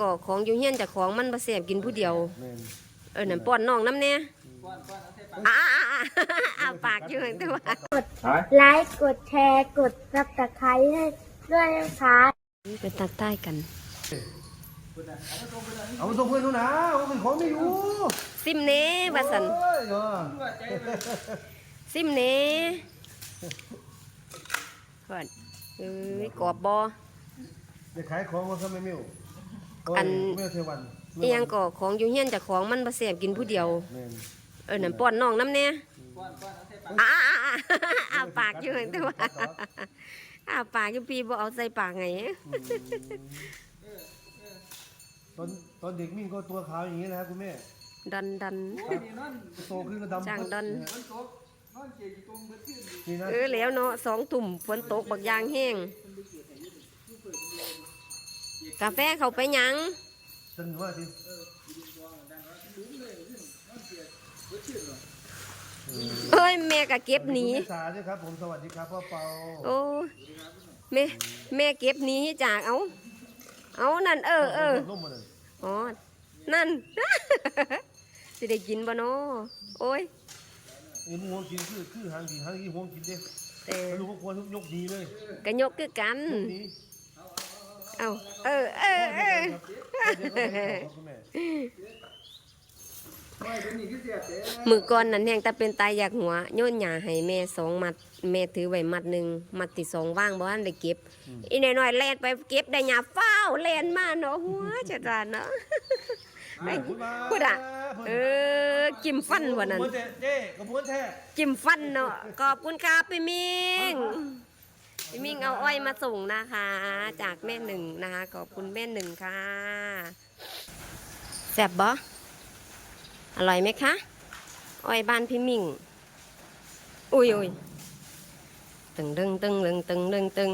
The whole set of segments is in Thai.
ก่อของอยู่เฮียนเจากของมันบ่แซ่บกินผู้เดียว แม่นเออนั่นป้อนน้องน้ำแน่อ่าอ่าปากอยู่แต่ว่าไลค์กดแชร์กดซับสไครต์ให้ด้วยนะคะเป็นตัดใต้กัน เอาไปส่งเพื่อนดูนะเอาเป็นของไม่อยู่ซิมเน่ว่าสันโอ้ยเออซิมเน่เพื่อนเอ้ยกรอบบอเด็กขายของมาทำไมไม่อยู่โย อันไม่เอาเทวันอีหยังก่อของอยู่เฮียนเจากของมันบ่แซ่บกินผู้เดียวแม่นเออนั่นป้อนน้องน้ำแน่อ่าอ่าอ่าอ่าปากอยู่แต่ว่าอ่าปากอยู่พี่บ่เอาใส่ปากไงตอนตอนเด็กมิ่งก็ตัวขาวอย่างนี้นะคุณแม่ดันดันโตขึ้นก็ดำจ้างดันนี่นะเออแล้วเนาะสองตุ่มฝนตกบักยางแห้ง กาแฟเขาไปหยังจนว่าที่เอ้ยแม่ก็เก็บหนีคุณแม่สาด้วยครับ ผมสวัสดีครับพ่อเปาโอ้แม่แม่เก็บหนีจากเอาเอานั่นเออเออร่มมาเลยอ๋อนั่นสิได้กินบ่เนาะโอ้ยเอ็มห่วงกินคือคือหางดีหางดีห่วงกินเด้แต่ไม่รู้ว่าควรยกดีเลยก็ยกคือกันยกดี เอาเออเออเออเดี๋ยวก็ไปขอคุณแม่มือก่อนนั้นแหงแต่เป็นตายอยากหัวโยนหญ้าให้แม่สองมัด แม่ถือไว้มัดหนึ่งมัดที่สองว่างบ่ทันได้เก็บ อีน้อยๆแล่นไปเก็บได้หญ้าฟ้าวแล่นมาเนาะหัวจะดานเนาะไอ้พูดอะเออกิมฟันวันนั้นกระบวนเจ๊กระบวนแท้จิ้มฟันเนาะขอบคุณครับพี่มิง พี่มิงเอาอ้อยมาส่งนะคะ จากแม่หนึ่งนะคะขอบคุณแม่หนึ่งค่ะแซ่บบ่อร่อยไหมคะอ้อยบ้านพี่มิงอุ้ยอุ้ยตึงตึงตึงตึงตึงตึงตึง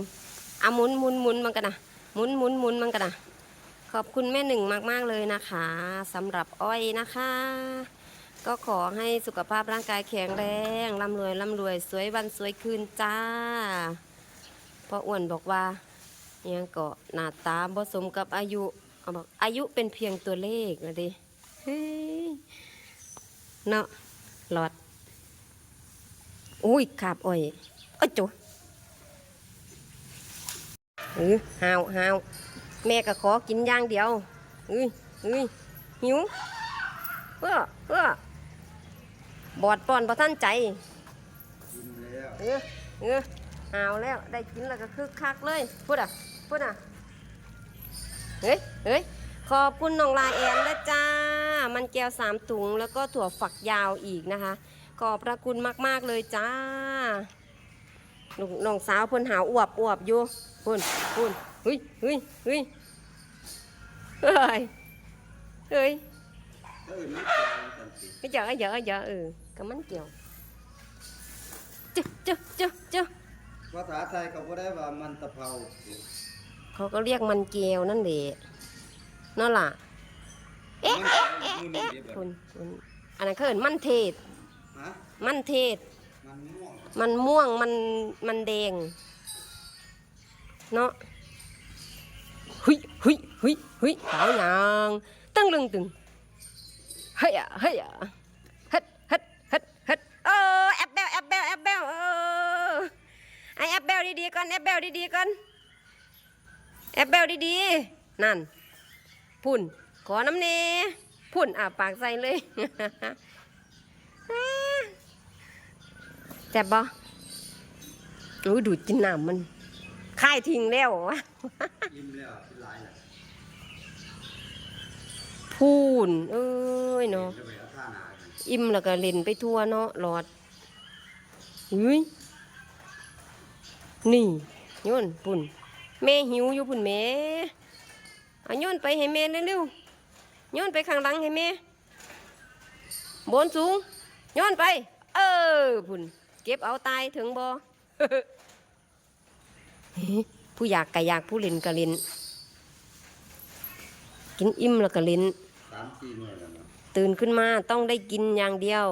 เอาหมุนหมุนหมุนมันกันนะหมุนหมุนหมุนมันกันนะขอบคุณแม่หนึ่งมาก ๆ เลยนะคะสำหรับอ้อยนะคะ ก็ขอให้สุขภาพร่างกายแข็งแรงร่ำรวยร่ำรวยสวยวันสวยคืนจ้า พราะอ้วนบอกว่ายังก็หน้าตาผสมกับอายุเอาบอกอายุเป็นเพียงตัวเลขนะดิเฮ้ยเนาะหลอด อุ้ยขาบอ้อยเอ้ยจุเออหาวหาวแม่ก็ขอกินย่างเดียวเอ้ยเอ้ยหิวเพื่อเพื่อบอดปอนประท่านใจเออเออ หาวแล้วได้กินแล้วก็คึกคักเลยพูดอะพูดอะเฮ้ยเฮ้ยขอบคุณน้องลายแอนนะจ้า มันแก้วสามถุงแล้วก็ถั่วฝักยาวอีกนะคะ ขอบพระคุณมาก ๆ เลยจ้าลูกน้องสาวเพิ่นหาวอวบอวบอยู่พุ่นพุ่นเฮ้ยเฮ้ยเฮ้ยเฮ้ยเฮ้ย cái giờ cái giờ cái giờ ừ cái mánh chiều chứ chứ chứ chứ ภาษาไทยเขาก็ได้ว่ามันตะเภาเขาก็เรียกมันเกลียวนั่นแหละนั่นล่ะ เอ๊ะเอ๊ะเอ๊ะเอ๊ะคุณคุณอันนั้นเขาเห็นมันเทศ ฮะมันเทศ มันม่วงมันม่วงมันมันแดง เนาะหุยหุยหุยหุยสาวหยางตึงลึงตึงเฮ้ยอะเฮ้ยอะ ดีๆก่อนแอบเบลดีๆ นั่น พุ่น ขอน้ำเนพุ่นอะปากใส่เลยแซ่บบ่อุ้ยดูดจินน้ำมันค่ายทิ้งแล้ววะยิ้มแล้วเป็นหลายแหละพูน เอ้ยเนาะอิ่มแล้วก็เล่นไปทั่วเนาะหลอดอุ้ยนี่ โยนปุ่นแม่หิวอยู่ปุ่นแม่เอาโยนไปให้แม่เร็วๆโยนไปข้างหลังให้แม่บนสูงโยนไป เออปุ่นเก็บเอาตายถึงบ่ผู้อยากก็อยากผู้เล่นก็เล่นกินอิ่มแล้วก็เล่นสามสี่หน่วยแล้วเนาะตื่นขึ้นมาต้องได้กินอย่างเดียว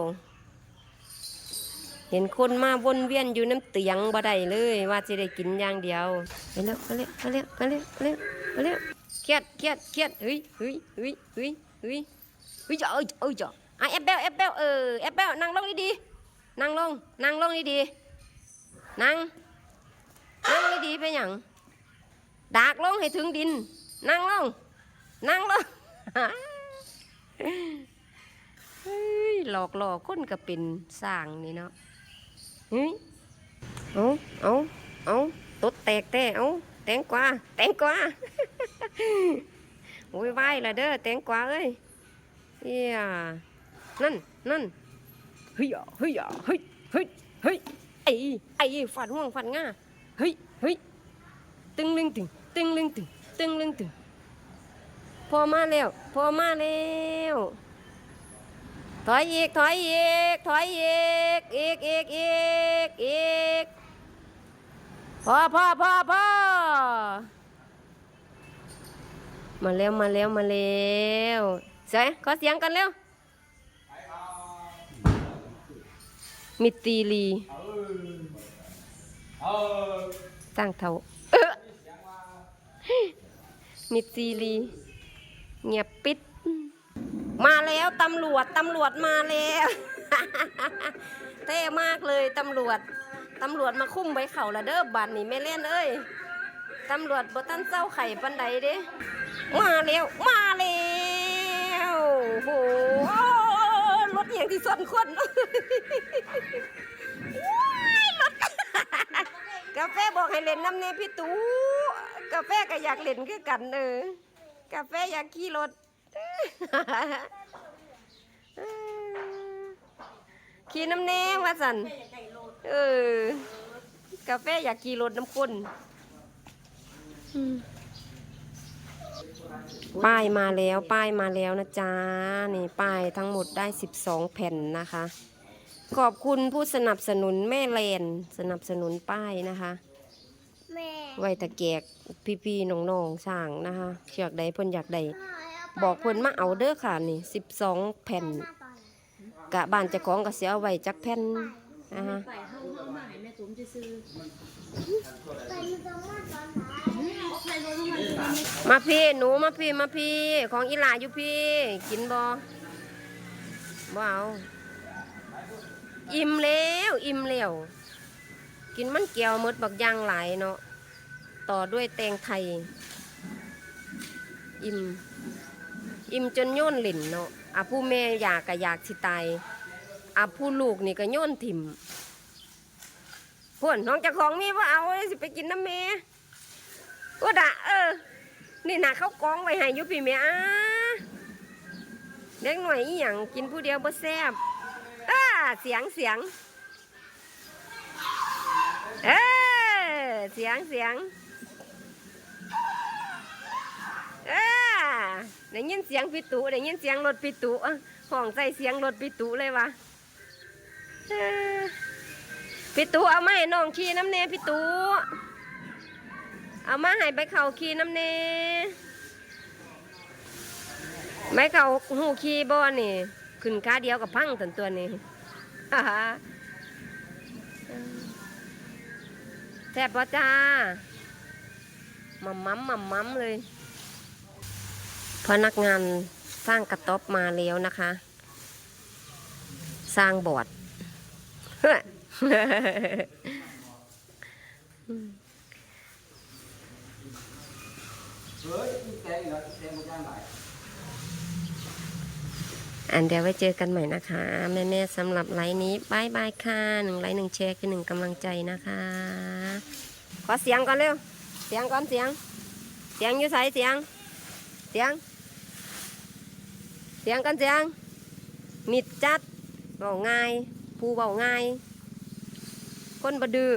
เห็นคนมาวนเวียนอยู่น้ำเตียงบ่ได้เลย ว่าจะได้กินอย่างเดียวไปเร็วไปเร็วไปเร็วไปเร็วไปเร็วไปเร็วเครียดเครียดเครียดเฮ้ยเฮ้ยเฮ้ยเฮ้ยเฮ้ยเฮ้ยจ้ะเอ้ยเอ้ยจ้ะอะแอปเปิลแอปเปิลเออแอปเปิลนั่งลงดีๆนั่งลงนั่งลงดีๆนั่งนั่งดีๆไปหยังดากลงให้ถึงดิน นั่งลงนั่งลงเฮ้ยหลอกหลอกคนก็เป็นสร้างนี่เนาะ เฮ้ยเอาเอาเอาตดแตกแต่เอาแตงกวาแตงกวาโอ้ยไหวละเด้อแตงกวาเอ้ยเอียนั่นนั่นเฮ้ยอเฮ้ยอเฮ้ยเฮ้ยเฮ้ยไอ้ไอ้ฟันห่วงฟันง่าเฮ้ยเฮ้ยตึงลึงตึงตึงลึงตึงตึงลึงตึงพอมาแล้ว พอมาแล้ว ถอยอีก ถอยอีก ถอยอีก อีกอีกอีกอีกพอพอพอพอมาเร็วมาเร็วมาเร็วเสยขอเสียงกันเร็วมิตีลีตั้งเท่ามิตีลี เงียบปิด มาแล้วตำรวจตำรวจมาแล้วเท่มากเลยตำรวจตำรวจมาคุ้มไว้เข่าละเด้อบัตรนี่ไม่เล่นเอ้ยตำรวจบตันเศร้าไข่ปันใดเด้มาแล้วมาแล้วโหรถอย่างที่ส่วนคนว้ารถกาแฟบอกให้เล่นน้ำเนพี่ตูกาแฟก็อยากเล่นคือกันเออกาแฟอยากขี่รถ ขี่น้ำแน่ว่าสันเออ กาแฟอยากขี่รถน้ำข้นป้ายมาแล้ว ป้ายมาแล้วนะจ๊ะ นี่ป้ายทั้งหมดได้ 12 แผ่นนะคะ ขอบคุณผู้สนับสนุนแม่แลนสนับสนุนป้ายนะคะแม่ไว้ตะแกกพี่ๆน้องๆสร้างนะคะอยากใดเพิ่นอยากใด บอกเพิ่นมาเอาเด้อค่ะนี่12แผ่นกะบ้านเจ้าของก็เสียเอาไว้จักแผ่นนะคะใส่เข้าเข้ามาให้แม่ตุ้มซื้อไปอยู่ตรงมาตอนไหนมาพี่หนูมาพี่มาพี่ของอีหลาอยู่พี่ กินบ่บ่เอาอิ่มแล้วอิ่มแล้วกินมันเกียวหมดบักอยางหลายเนาะต่อด้วยแตงไทยอิ่ม อิ่มจนโย่นหลินเนาะอะผู้แม่อยากก็อยากสิตายอะผู้ลูกนี่ก็โย่นถิ่มพวนน้องจ้าของมีว่าเอาสิไปกินน้ำแม่ว่าดะเออ นี่นะเขากองไว้ให้ยุพี่แม่อะเด็กหน่อยอีหยังกินผู้เดียวบ่แซ่บอ้าเสียงเสียง เออเสียงเสียงเออ ได้ยินเสียงพี่ตุได้ยินเสียงรถพี่ตุอะห้องใส่เสียงรถพี่ตุเลยวะเออพี่ตุเอามาให้น้องขี่น้ำเนพี่ตุเอามาให้ใบเข่าขี่น้ำเนใบเข่าหูขี่บ่นี่ขึ้นขาเดียวกับพังตันตัวนี้แซ่บป่จ้ามัมมัมมัมมัมเลย พนักงานสร้างกระต๊อบมาแล้วนะคะ สร้างบอร์ดเฮ้ยแตงเหรอแตงมันย่างไหลอันเดี๋ยวไว้เจอกันใหม่นะคะ แม่ๆสำหรับไลน์นี้บายบายค่ะหนึ่งไลน์หนึ่งแชร์คือหนึ่งกำลังใจนะคะ ขอเสียงก่อนเร็ว เสียงก่อนเสียง เสียงอยู่ใสเสียง เสียง เสียงกันเสียงมิดจัดเบาง่าย ผู้เบาง่าย คนบดื้อ